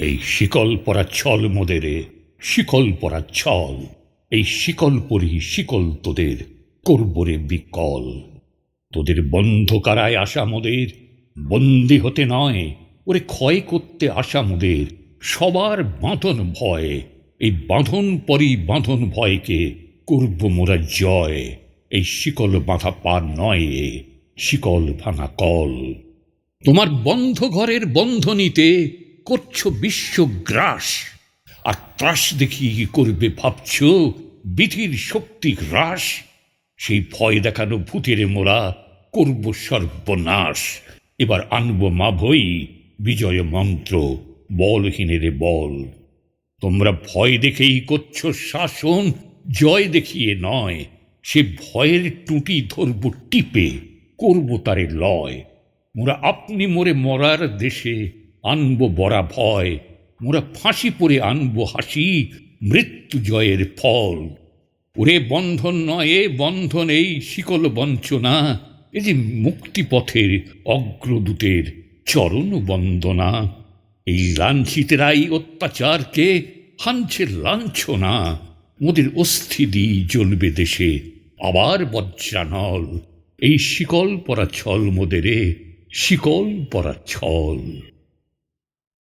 এই শিকল পরা ছল মোদেরে শিকল পরা ছল। এই শিকল পরি শিকল তোদের, করবরে বিকল। তোদের বন্ধ কারায় আসা মোদের, বন্দি হতে নয়, ওরে ক্ষয় করতে আসা মোদের, সবার বাঁধন ভয়। এই বাঁধন পরই বাঁধন ভয়কে করব মোরা জয়। এই শিকল বাঁধা পার নয় শিকল ভাঙা কল। তোমার বন্ধ ঘরের বন্ধনীতে করছ বিশ্বগ্রাস আর ত্রাস দেখিয়ে কি করবে ভাবছ? বিধির শক্তি হ্রাস। সেই ভয় দেখানো ভূতের মোরা করব সর্বনাশ। এবার আনব মা ভই বিজয় মন্ত্র বলহীনের বল। তোমরা ভয় দেখেই করছ শাসন, জয় দেখিয়ে নয়। সে ভয়ের টুটি ধরব টিপে, করব তারে লয়। মোরা আপনি মোরে মরার দেশে আনব বড়া ভয়, মোরা ফাঁসি পরে আনব হাসি, মৃত্যু জয়ের ফল। ওরে বন্ধন নয় বন্ধন, এই শিকল বঞ্চনা, এ যে মুক্তিপথের অগ্রদূতের চরণ বন্দনা। এই লাঞ্ছিতেরাই অত্যাচারকে হানছে লাঞ্ছনা, মোদের অস্থি দিই জ্বলবে দেশে আবার বজ্রানল। এই শিকল পরা ছল মোদেরে শিকল পরা ছল।